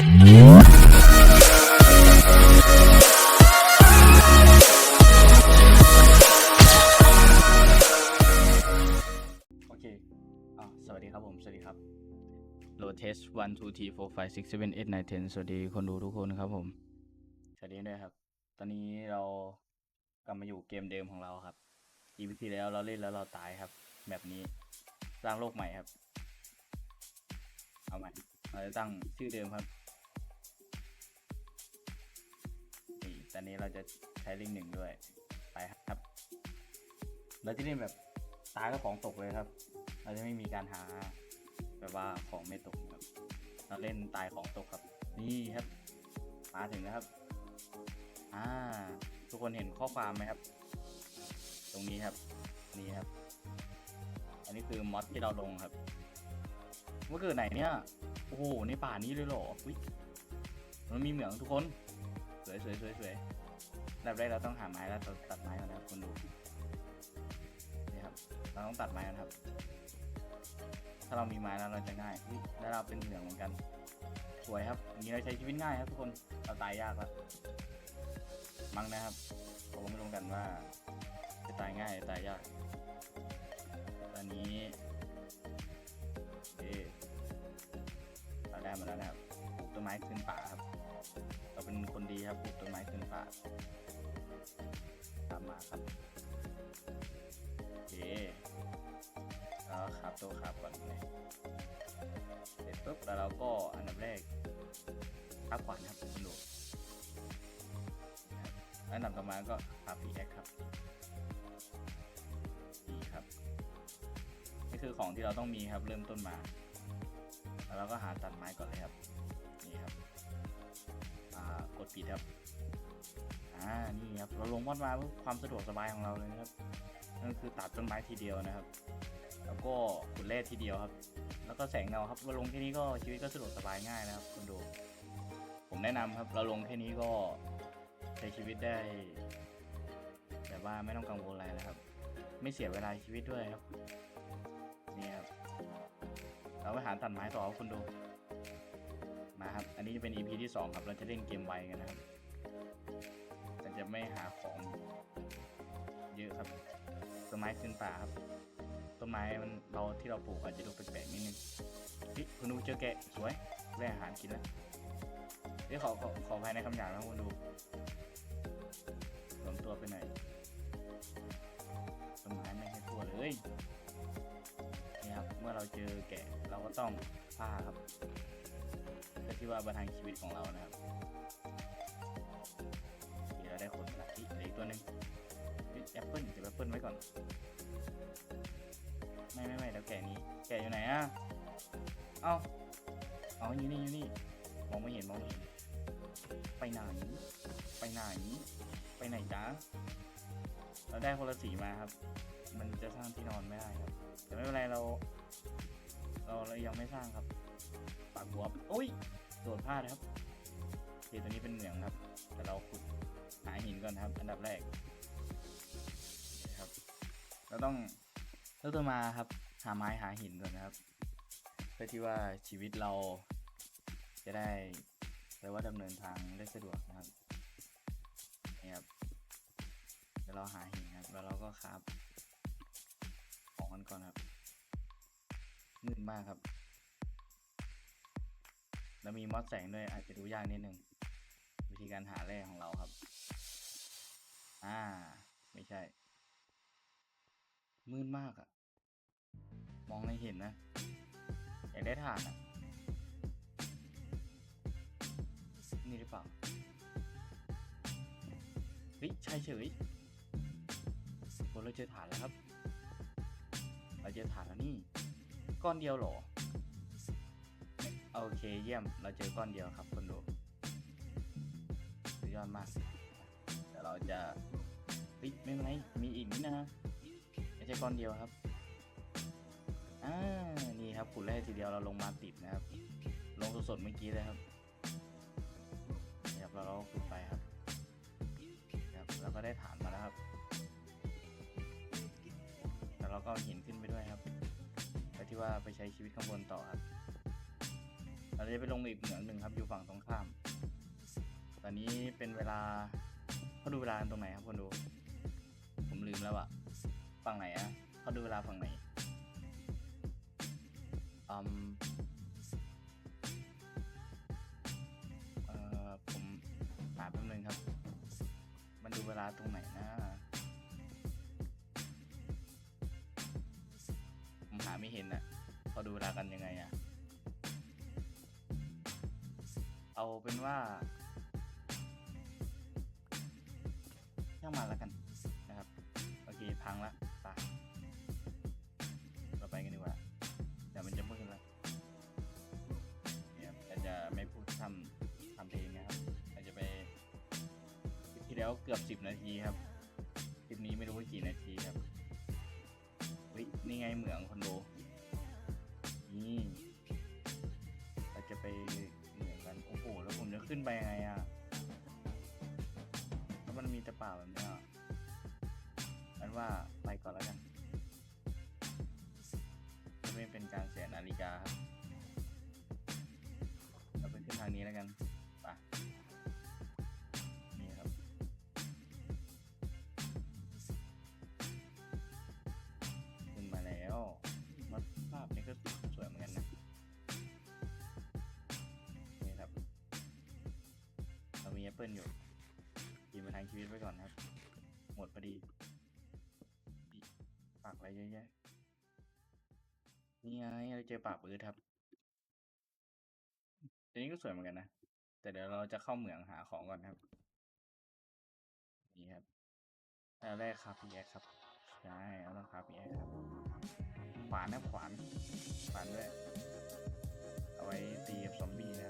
โอเคอ่าสวัสดีครับผม สวัสดีครับ โลเทส one two three four five six seven eight nine ten สวัสดีคนดูทุกคนครับผม สวัสดีด้วยครับ ตอนนี้เรากลับมาอยู่เกมเดิมของเราครับ EP ที่แล้วเราเล่นแล้วเราตายครับ แบบนี้ สร้างโลกใหม่ครับ เอาใหม่ เราจะตั้งชื่อเดิมครับ อนนี้เราจะใช้ลิงหนึ่งด้วย ไปครับ เราจะเล่นแบบตายก็ของตกเลยครับ เราจะไม่มีการหาแบบว่าของไม่ตกครับ เราเล่นตายของตกครับ นี่ครับ มาถึงแล้วครับ อ่า ทุกคนเห็นข้อความไหมครับ ตรงนี้ครับ นี่ครับ อันนี้คือมอดที่เราลงครับว่าเกิดไหนเนี่ย โอ้โห ในป่านี้เลยเหรอ อุ๊ยมันมีเหมืองทุกคน วยสวยสวยสวยแบบแรกเราต้องหาไม้แล้วตัดไม้ก่อนนะครับคุณดูนี่ครับ เราต้องตัดไม้กันครับ ถ้าเรามีไม้แล้วเราจะง่ายและเราเป็นเหมืองเหมือนกันสวยครับอย่างนี้เราใช้ชีวิตง่ายครับทุกคนเราตายยากครับมั้งนะครับผมไม่รู้กันว่า จะตายง่ายหรือตายยาก ตอนนี้เอ๊ะเราได้มาแล้วนะครับปลูกต้นไม้ขึ้นป่าครับ เป็นคนดีครับปลูกต้นไม้ขึ้นป่าตามมาครับโอเคแล้วครับตัวครับก่อนเลยเสร็จปุ๊บแล้วเราก็อันดับแรกทับขวานครับคุณดูนะครับอันดับต่อมาก็ทับพีแอคครับนี่ครับนี่คือของที่เราต้องมีครับเริ่มต้นมา แล้วเราก็หาตัดไม้ก่อนเลยครับ กดปิดครับ อ่า นี่ครับ เราลงมอดมาเพื่อความสะดวกสบายของเราเลยนะครับ นั่นคือตัดต้นไม้ทีเดียวนะครับ แล้วก็ขุดแร่ทีเดียวครับ แล้วก็แสงเงาครับมาลงแค่นี้ก็ชีวิตก็สะดวกสบายง่ายนะครับคุณดู ผมแนะนำครับ เราลงแค่นี้ก็ใช้ชีวิตได้แบบว่าไม่ต้องกังวลอะไรนะครับ ไม่เสียเวลาชีวิตด้วยครับ นี่ครับ เราไปหาตัดไม้ต่อครับคุณดู ครับ อันนี้จะเป็น EP ที่สองครับ เราจะเล่นเกมไวกันนะครับ แต่จะไม่หาของเยอะครับ ต้นไม้ขึ้นป่าครับ ต้นไม้มันเราที่เราปลูกอาจจะดูแปลกๆนิดนึงเฮ้ยคุณดูเจอแกะสวยได้อาหารกินแล้วเฮ้ยขอขอขอภายในคำหยาบนะคุณดูรวมตัวไปหน่อยต้นไม้ไม่ให้ทั่วเลยนี่ครับ เมื่อเราเจอแกะเราก็ต้องฆ่าครับ ที่ว่าประทังชีวิตของเรานะครับเดี๋ยวเราได้ขนละอีกเหลืออีกตัวหนึ่งแอปเปิลเก็บแอปเปิลไว้ก่อน ไม่ไม่ไม่เดี๋ยวแกะนี้ แกะอยู่ไหนอะ เอาเอาอยู่นี่อยู่นี่ มองไม่เห็นมองไม่เห็น ไปไหน ไปไหน ไปไหนจ๊ะเราได้คนละสีมาครับ มันจะสร้างที่นอนไม่ได้ครับ แต่ไม่เป็นไรเรา เราเรายังไม่สร้างครับ ปากบวโอ้ย โดดพลาดครับโอเคตัวนี้เป็นเหมืองครับ แต่เราขุดหาหินก่อนครับ อันดับแรกนะครับเราต้องเริ่มต้นมาครับ หาไม้หาหินก่อนนะครับ เพื่อที่ว่าชีวิตเราจะได้เรียกว่าดำเนินทางได้สะดวกนะครับนี่ครับเดี๋ยวเราหาหินครับ แล้วเราก็คราบของกันก่อนครับมืดมากครับ แล้วมีมอดแสงด้วยอาจจะดูยากนิดนึง วิธีการหาแร่ของเราครับ อ่า ไม่ใช่ มืดมากอะมองไม่เห็นนะ อยากได้ถ่านอะนี่หรือเปล่าเฮ้ยใช่เฉยโอ้เราเจอฐานแล้วครับ เราเจอฐานแล้วนี่ ก้อนเดียวหรอ โอเคเยี่ยมเราเจอก้อนเดียวครับคนดูสุดยอดมากเดี๋ยวเราจะเฮ้ยไม่เป็นไรมีอีกนิดนะไม่ใช่ก้อนเดียวครับอ่านี่ครับขุดแร่ทีเดียวเราลงมาติดนะครับ ลงสดๆเมื่อกี้เลยครับนี่ครับเราก็ขุดไปครับครับแล้วก็ได้ฐานมาแล้วครับแล้วเราก็เหินขึ้นไปด้วยครับเพื่อที่ว่าไปใช้ชีวิตข้างบนต่อครับ เราจะไปลงอีกเหมืองหนึ่งครับอยู่ฝั่งตรงข้าม ตอนนี้เป็นเวลาเขาดูเวลาตรงไหนครับคนดู ผมลืมแล้วอะฝั่งไหนอะเขาดูเวลาฝั่งไหนอืมเอ่อผมหาแป๊บนึงครับ มันดูเวลาตรงไหนนะผมหาไม่เห็นอะเขาดูเวลากันยังไงอะ เอาเป็นว่าช่างมันแล้วกันนะครับ โอเค พังละไปเราไปกันดีกว่าเดี๋ยวมันจะมืดแล้วเนี่ยแต่จะไม่พูดทำทำเพลงนะครับอาจจะไปคลิปที่แล้วเกือบสิบนาทีครับคลิปนี้ไม่รู้ว่ากี่นาทีครับเฮ้ยนี่ไงเหมืองคอนโดนี่เราจะไป ขึ้นไปยังไงอะ แล้วมันมีแต่ป่าแบบนี้ยอันว่าไปก่อนแล้วกันจะไม่เป็นการเสียนาฬิกาครับ เราไปขึ้นทางนี้แล้วกัน ไป เรามีแอปเปิลอยู่กินมาทางชีวิตไว้ก่อนครับ หมดพอดีอีกปากอะไรเยอะแยะนี่ไงเราเจอปากปื้ดครับตัวนี้ก็สวยเหมือนกันนะ แต่เดี๋ยวเราจะเข้าเหมืองหาของก่อนครับ นี่ครับแล้วแรกครับพี่แอคครับ ใช่เราต้องครับพี่แอคครับ ขวานนะขวาน ขวานด้วย เอาไว้ตีกับซอมบี้นะค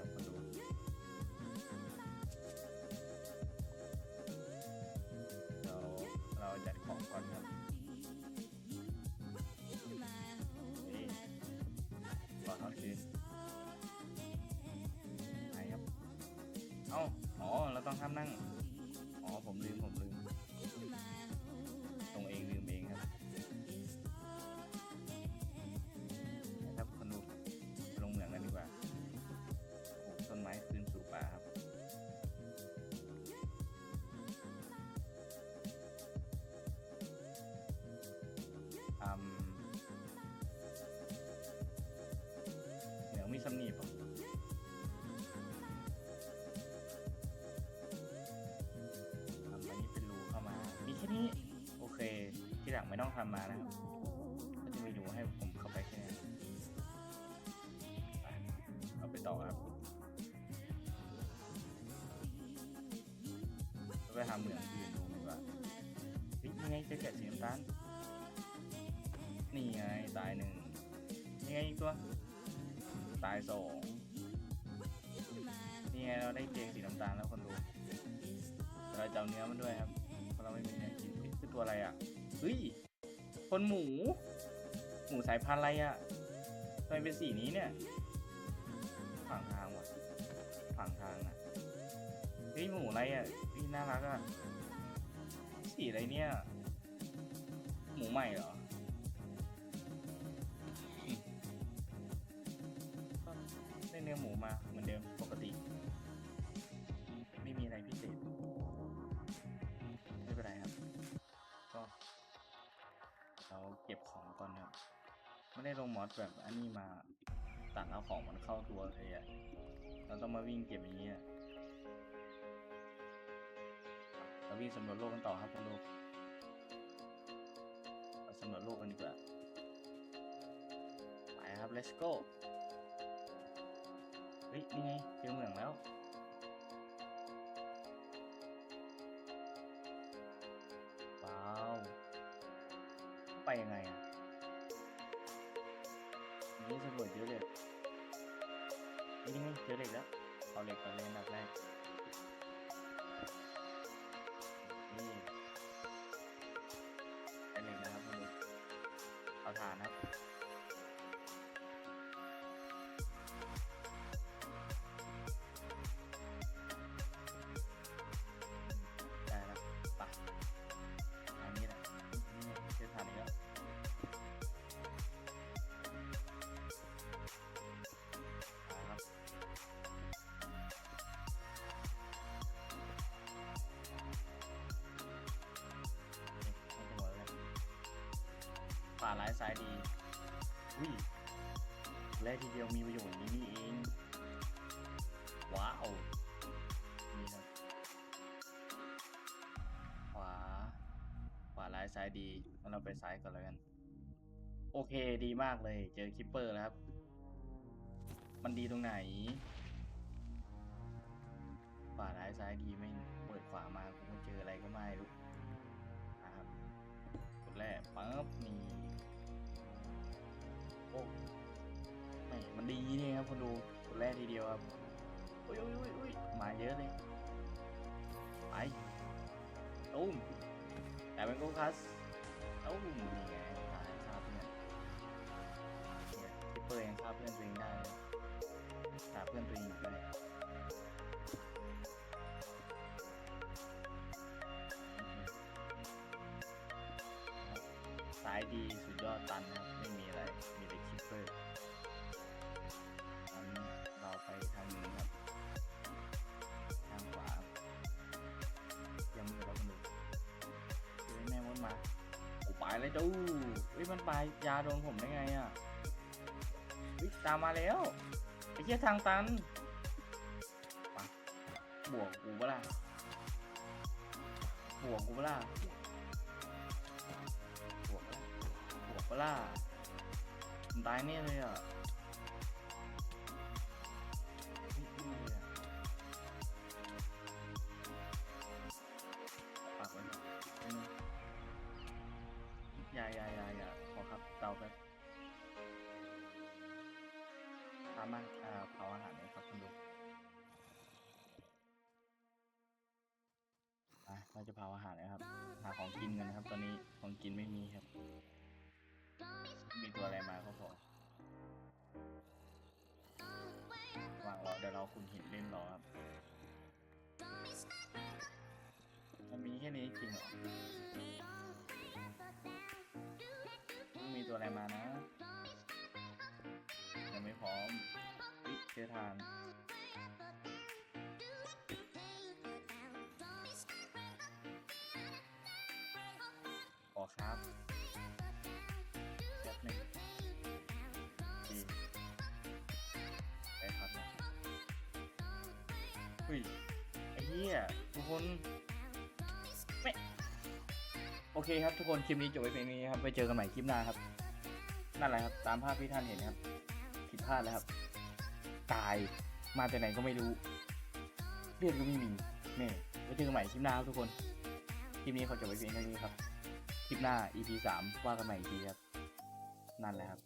รับ ที่หลังไม่ต้องทำมานะครับก็จะมีรูให้ผมเข้าไปแค่นี้ไปเอาไปต่อครับเราไปหาเหมืองอื่นดูดีกว่าเฮ้ยนี่ไงเจะแกะสีน้ำตาลนี่ไงตายหนึ่งนี่ไงอีกตัว ตายสองนี่ไงเราได้เกงสีน้ำตาลแล้วคนดูเราจะเอาเนื้อมันด้วยครับเพราะเราไม่มีเนื้อกินเฮ้ยคือตัวอะไรอะเฮ้ย คนหมู หมูสายพันธุ์อะไรอะทำไมเป็นสีนี้เนี่ยฝั่งทางว่ะฝั่งทางอะเฮ้ยหมูอะไรอะเฮ้ยน่ารักอะสีอะไรเนี่ย หมูใหม่เหรอได้เนื้อหมูมาเหมือนเดิมปกติ ไม่ได้ลงมอดแบบอันนี้มาตัดเอาของมันเข้าตัวเลยอะเราต้องมาวิ่งเก็บอย่างนี้อะเราวิ่งสำรวจโลกกันต่อครับคุณลูกเราสำรวจโลกกันดีกว่าไปครับ let's go เฮ้ยนี่ไงเจอเหมืองแล้ว นี่ไงเจอเหล็กแล้วเอาเหล็กก่อนเลยอันดับแรกนี่เป็นเหล็กนะครับคุณเอาถ่านครับ ซ้ายดีอุ้ยแรกทีเดียวมีประโยชน์นี้นี่เองว้าวนี่ครับขวาขวาร้ายซ้ายดีงั้นเราไปซ้ายก่อนแล้วกัน โอเคดีมากเลยเจอคิปเปอร์แล้วครับ มันดีตรงไหนขวาร้ายซ้ายดีไม่เปิดขวามากูเจออะไรก็ไม่รู้นะครับกดแรกปั๊บ ครับคนดูกดแรกทีเดียวครับอุ้ยอุ้ยอุ้ยอุ้ยมาเยอะเลยไปตุ้มแต่เป็นโกคัสตุ้มนี่ไงตายฆ่าเพื่อนเนี่ยคิปเปอร์ยังฆ่าเพื่อนตัวเองได้เลยฆ่าเพื่อนตัวเองอยู่ด้วยสายดีสุดยอดตันครับ ไม่มีอะไร มีแต่คิปเปอร์งั้นาไปทางนี้ครับ ทางขวายังมือเราคนดูเฮ้ยแม่มดมาโอ้ไปเลยจู้เฮ้ยมันไปยาโดนผมได้ไงอะเฮ้ยตามมาแล้วไอ้เหี้ยทางตันไปบวกกูปะล่ะบวกกูปะล่ะบวกบวกปะล่ะตายแน่เลยอะ อย่าอย่าอย่าขอครับเตาแป๊บตามมาอ่าเผาอาหารเลยครับคุณดูอะเราจะเผาอาหารนะครับ หาของกินกันนะครับ ตอนนี้ของกินไม่มีครับ มีตัวอะไรมาก็พอวางรอเดี๋ยวเราคุณหินเล่นรอครับมันมีแค่นี้จริงเหรอ ชื้อทานขอครับแป๊บหนึงดีไปครับนะอุ้ย ไอ้เหี้ยทุกคนไม่โอเคครับทุกคน คลิปนี้จบไว้เพียงนี้ครับ ไปเจอกันใหม่คลิปหน้าครับ นั่นแหละครับ ตามภาพที่ท่านเห็นครับ ผิดพลาดแล้วครับ ตาย มาแต่ไหนก็ไม่รู้ เลือดก็ไม่มีแม่ไว้เจอกันใหม่คลิปหน้าครับทุกคน คลิปนี้เขาจบไว้เพียงเท่านี้ครับ คลิปหน้า EP สามว่ากันใหม่อีกทีครับ นั่นแหละครับ